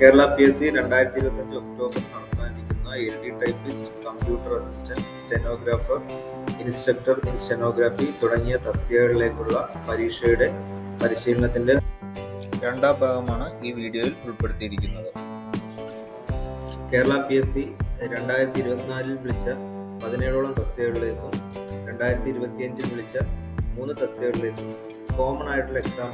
Kerala P S C രണ്ടായിരത്തി ഇരുപത്തഞ്ച് October നടത്താനിരിക്കുന്ന L D typist computer assistant stenographer instructor in stenography തുടങ്ങിയ തസ്തികകളിലേക്കുള്ള പരീക്ഷയുടെ പരിശീലനത്തിന്റെ രണ്ടാം ഭാഗമാണ് ഈ വീഡിയോയിൽ ഉൾപ്പെടുത്തിയിരിക്കുന്നത്. കേരള പി എസ് സി രണ്ടായിരത്തി ഇരുപത്തിനാലിൽ വിളിച്ച പതിനേഴോളം തസ്തികകളിലേക്കും രണ്ടായിരത്തി ഇരുപത്തിയഞ്ചിൽ വിളിച്ച മൂന്ന് തസ്തികകളിലേക്കും കോമൺ ആയിട്ടുള്ള എക്സാം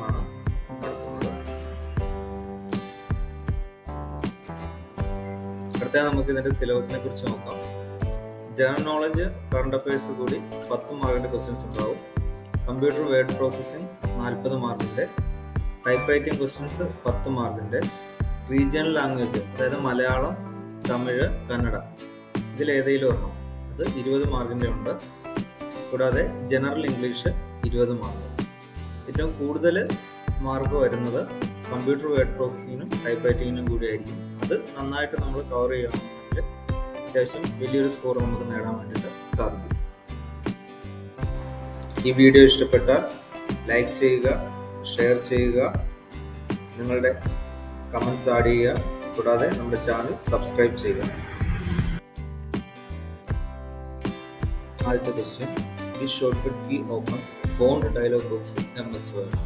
അടുത്ത നമുക്ക് ഇതിന്റെ സിലബസിനെ കുറിച്ച് നോക്കാം. ജനറൽ നോളജ് കറണ്ട് അഫയേഴ്സ് കൂടി പത്ത് മാർക്കിന്റെ ക്വസ്റ്റ്യൻസ് ഉണ്ടാവും. കമ്പ്യൂട്ടർ വേർഡ് പ്രോസസ്സിംഗ് നാൽപ്പത് മാർക്കിന്റെ ടൈപ്പ് റൈറ്റിംഗ് ക്വസ്റ്റ്യൻസ് പത്ത് മാർക്കിന്റെ റീജിയണൽ ലാംഗ്വേജ് അതായത് മലയാളം തമിഴ് കന്നഡ. ഇതിൽ ഏതെങ്കിലും ഒരെണ്ണം. അത് ഇരുപത് മാർക്കിന്റെ ഉണ്ട്. കൂടാതെ ജനറൽ ഇംഗ്ലീഷ് ഇരുപത് മാർക്ക് ഏറ്റവും കൂടുതൽ മാർക്ക് വരുന്നത് കമ്പ്യൂട്ടർ വേർഡ് പ്രോസസ്സിങ്ങിനും ടൈപ്പ് റൈറ്റിങ്ങിനും കൂടി ആയിരിക്കും. അത് നന്നായിട്ട് നമ്മൾ കവർ ചെയ്യുകയാണെങ്കിൽ അത്യാവശ്യം വലിയൊരു സ്കോർ നമുക്ക് നേടാൻ വേണ്ടിയിട്ട് സാധിക്കും. ഈ വീഡിയോ ഇഷ്ടപ്പെട്ടാൽ ലൈക്ക് ചെയ്യുക ഷെയർ ചെയ്യുക നിങ്ങളുടെ കമൻസ് ആഡ് ചെയ്യുക കൂടാതെ നമ്മുടെ ചാനൽ സബ്സ്ക്രൈബ് ചെയ്യുക. ആദ്യത്തെ ക്വസ്റ്റ്യൻ ഈ shortcut key opens font dialog box M S word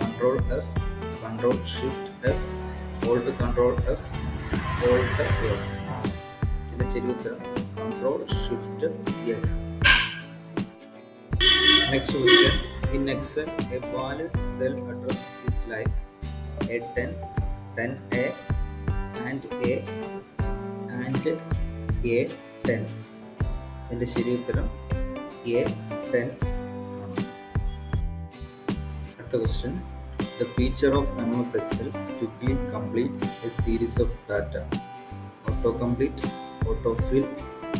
control F control shift F alt control F alt F ഇതിന്റെ ശരി ഉത്തരം control shift F next question in excel a valid cell address is like A ten ten A and A and A ten എന്റെ ശരി ഉത്തരം A ten അടുത്ത question the feature of M Excel quickly completes a series of data. Autocomplete, autofill,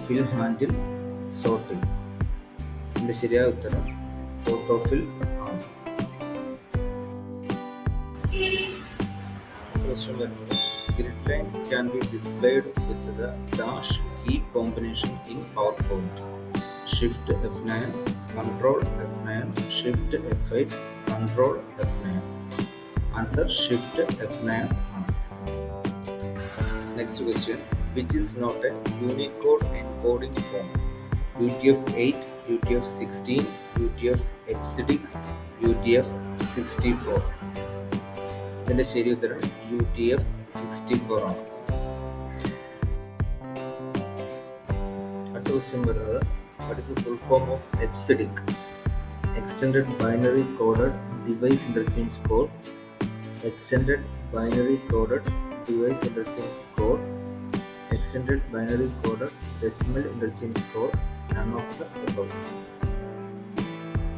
fill handle, sorting. എന്റെ ശരിയായ ഉത്തരം. Autofill ആണ്. Question വരുന്നത്. Grid lines can be displayed with the dash key combination in power point shift F nine control F nine shift F eight control F nine answer shift F nine ആണ് next question which is not a unicode encoding form U T F eight U T F sixteen U T F EBCDIC U T F sixty four ഇതിന്റെ ശരി ഉത്തരം U T F sixty four ആണ്. അടുത്ത question വരുന്നത് what is full form of EBCDIC extended binary coded device interchange code extended binary coded device interchange code extended binary coded decimal interchange code none of the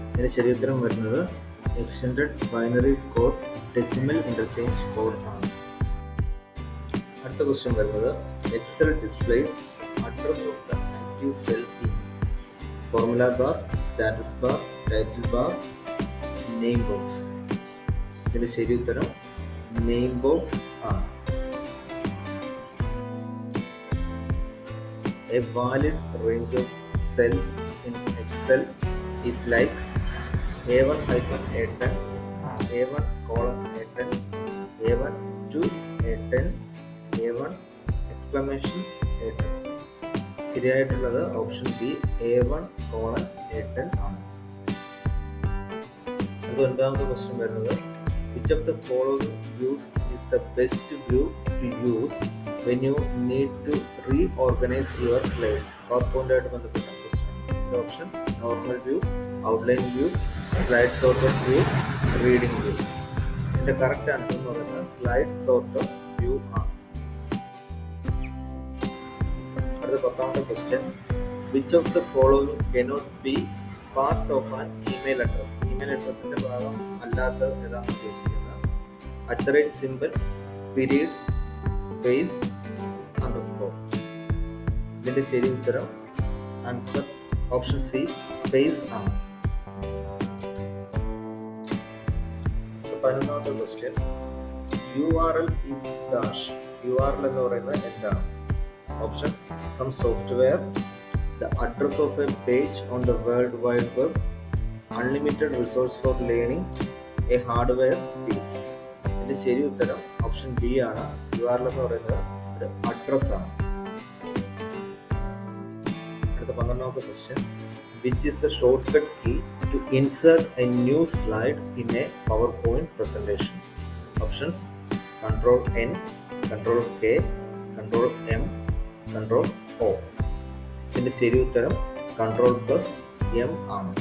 ഇതിന്റെ ശരി ഉത്തരം വരുന്നത് extended binary code decimal interchange code ആണ്. അടുത്ത question വരുന്നത് excel displays address of the active cell in formula bar status bar title bar name box ഇതിന്റെ ശരി ഉത്തരം നെയിം ബോക്സ് ആണ് A valid range of cells in Excel is like A1 hyphen A10, A1 colon A10, A1 to A10, A1 exclamation A10. ശരിയായിട്ടുള്ളത് option B A one colon A ten ആണ് അത് രണ്ടാമത്തെ question വരുന്നത് which of the following views is the best view to use when you need to reorganise your slides power പോയിന്റായിട്ട് ബന്ധപ്പെട്ട question option normal view outline view slide sort of view reading view ഇതിന്റെ correct answer എന്ന് പറയുന്നത് slide sort of view ആണ് അടുത്ത പത്താമത്തെ question which of the following cannot be part of an email address email അഡ്രസ്സിന്റെ ഭാഗം അല്ലാത്ത ഏതാണെന്ന് ചോദിക്കുന്നത് at the rate simple period space underscore ഇതിന്റെ ശരി ഉത്തരം ആൻസർ ഓപ്ഷൻ സി സ്പേസ് ആണ്. പതിനൊന്നാമത്തെ question U R L is dash U R L എന്ന് പറയുന്നത് എന്താണ്? Options some software the address of a page on the World Wide Web, unlimited resource for learning, a hardware piece. ഇതിന്റെ ശരി ഉത്തരം. Option B ആണ്. U R എന്ന് പറയുന്നത് ഒരു അഡ്രസ് ആണ്. അടുത്ത പന്ത്രണ്ടാമത്തെ question which is a shortcut key to insert a new slide in a power point presentation options control N control K control M control O ഇതിന്റെ ശരി ഉത്തരം കൺട്രോൾ പ്ലസ് എം ആണ്.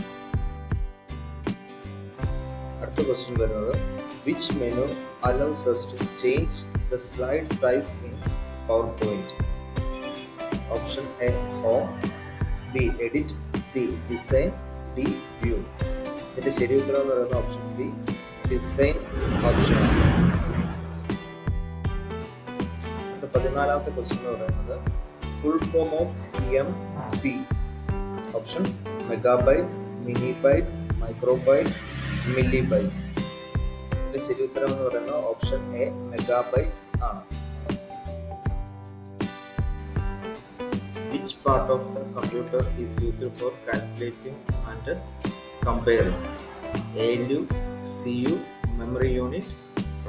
അടുത്ത ക്വസ്റ്റ്യൻ വരുന്നത് which menu allows us to the slide size in power point option A home B edit C design D view ഇതിന്റെ ശരി ഉത്തരം എന്ന് പറയുന്നത് ഓപ്ഷൻ സി ഡിസൈൻ ഓപ്ഷൻ പതിനാലാമത്തെ ക്വസ്റ്റ്യൻ എന്ന് പറയുന്നത് full form of M P options megabytes mini bytes microbytes milli bytes ഇതിന്റെ ശരി ഉത്തരം എന്ന് പറയുന്നത് ഓപ്ഷൻ എ മെഗാബൈറ്റ്സ് ആണ്. Of the computer is used for calculating and comparing A U C U memory unit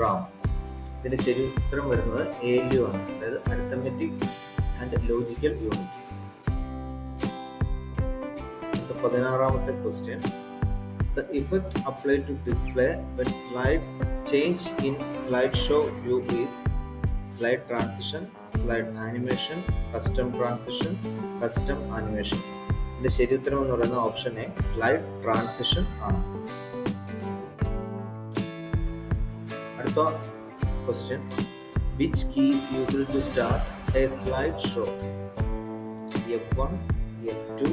RAM ഇതിന്റെ ശരി ഉത്തരം വരുന്നത് എ ആണ്. അതായത് അരിത്തമെറ്റിക് ആൻഡ് ലോജിക്കൽ യൂണിറ്റ് പതിനാറാമത്തെ question the effect apply to display when slides change in slide show view is slide transition slide animation custom transition custom animation ഇതിന്റെ ശരി ഉത്തരം എന്ന് പറയുന്ന ഓപ്ഷൻ എ സ്ലൈഡ് ട്രാൻസിഷൻ ആണ്. അടുത്ത question which keys used to start F two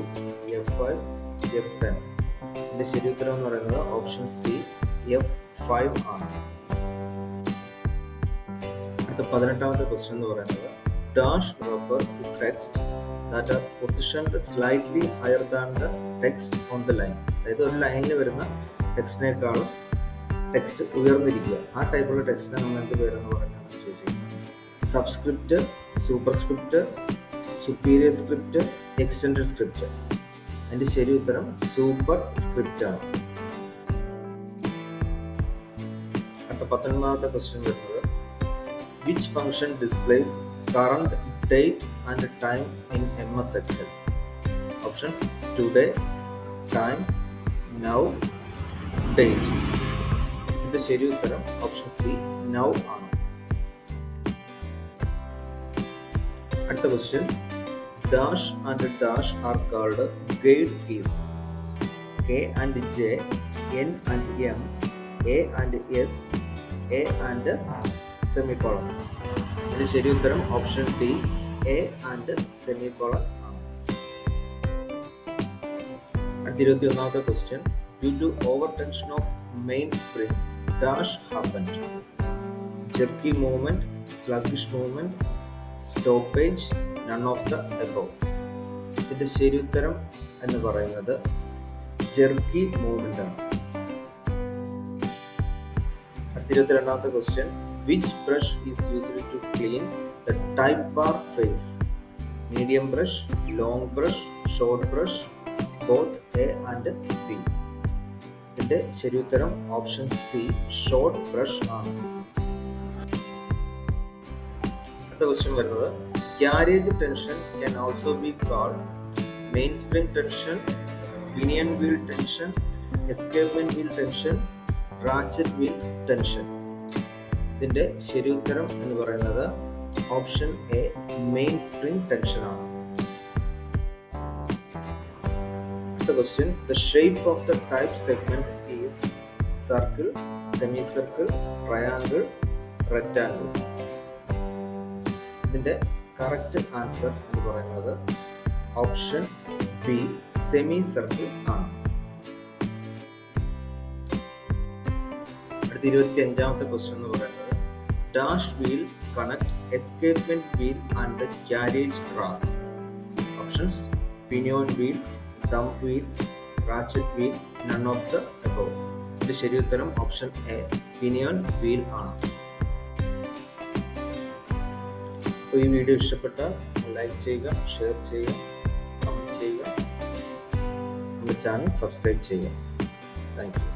F five F ten ഇതിന്റെ ശരി ഉത്തരം എന്ന് പറയുന്നത് ഓപ്ഷൻ സി എഫ് ഫൈവ് ആണ്. അടുത്ത പതിനെട്ടാമത്തെ ക്വസ്റ്റ്യൻ എന്ന് പറയുന്നത് dash refer to text that are positioned slightly higher than the text on the line അതായത് ഒരു ലൈനിൽ വരുന്ന ടെക്സ്റ്റിനേക്കാളും ടെക്സ്റ്റ് ഉയർന്നിരിക്കുക. ആ ടൈപ്പുള്ള ടെക്സ്റ്റിനെ നമ്മൾ എന്ത് പേരെന്ന് ചോദിച്ചിരിക്കുന്നത്. Subscript superscript superior script extended script അതിന്റെ ശരി ഉത്തരം സൂപ്പർ സ്ക്രിപ്റ്റ് ആണ്. അടുത്ത പത്തൊൻപതാമത്തെ ക്വസ്റ്റ്യൻ വരുന്നത്. Which function displays current date and time in M S excel options today time now date ഇതിന്റെ ശരി ഉത്തരം ഓപ്ഷൻ സി നൗ ആണ്. അടുത്ത question dash and dash are called gate keys. K and J, N and M, A and S, A and semicolon. ഇതിന്റെ ശരി ഉത്തരം option D A and semicolon ആണ് അടുത്ത ഇരുപത്തി ഒന്നാമത്തെ question due to over tension of main spring dash happen jerky movement sluggish movement stoppage none of the above ഇതിന്റെ ശരി ഉത്തരം എന്ന് പറയുന്നത് ജെർക്കി മൂവ്മെന്റ് ആണ് ഇരുപത്തിരണ്ടാമത്തെ രണ്ടാമത്തെ question which brush is used to clean the type bar face medium brush long brush short brush both A and B ഇതിന്റെ ശരി ഉത്തരം ഓപ്ഷൻ സി ഷോർട്ട് ബ്രഷ് ആണ്. അടുത്ത ക്വസ്റ്റ്യൻ വരുന്നത് Carriage tension can also be called mainspring tension, pinion wheel tension, escapement wheel tension, ratchet wheel tension. ഇതിന്റെ ശരി ഉത്തരം എന്ന് പറയുന്നത് option A main spring tension ആണ് അടുത്ത question the shape of the type segment is circle semi circle triangle rectangle ഇതിന്റെ correct answer എന്ന് പറയുന്നത് ഓപ്ഷൻ ബി സെമി സർക്കിൾ ആണ്. അടുത്ത ഇരുപത്തി അഞ്ചാമത്തെ ക്വസ്റ്റ്യൻ എന്ന് പറയുന്നത് dash wheel connect escapement wheel and carriage rack options pinion wheel thumb wheel ratchet wheel none of the above ഇതിന്റെ ശരി ഉത്തരം ഓപ്ഷൻ എ പിനിയോൺ വീൽ ആണ്. അപ്പോൾ ഈ വീഡിയോ ഇഷ്ടപ്പെട്ടാൽ ലൈക്ക് ചെയ്യുക ഷെയർ ചെയ്യുക കമന്റ് ചെയ്യുക നമ്മുടെ ചാനൽ സബ്സ്ക്രൈബ് ചെയ്യുക താങ്ക് യു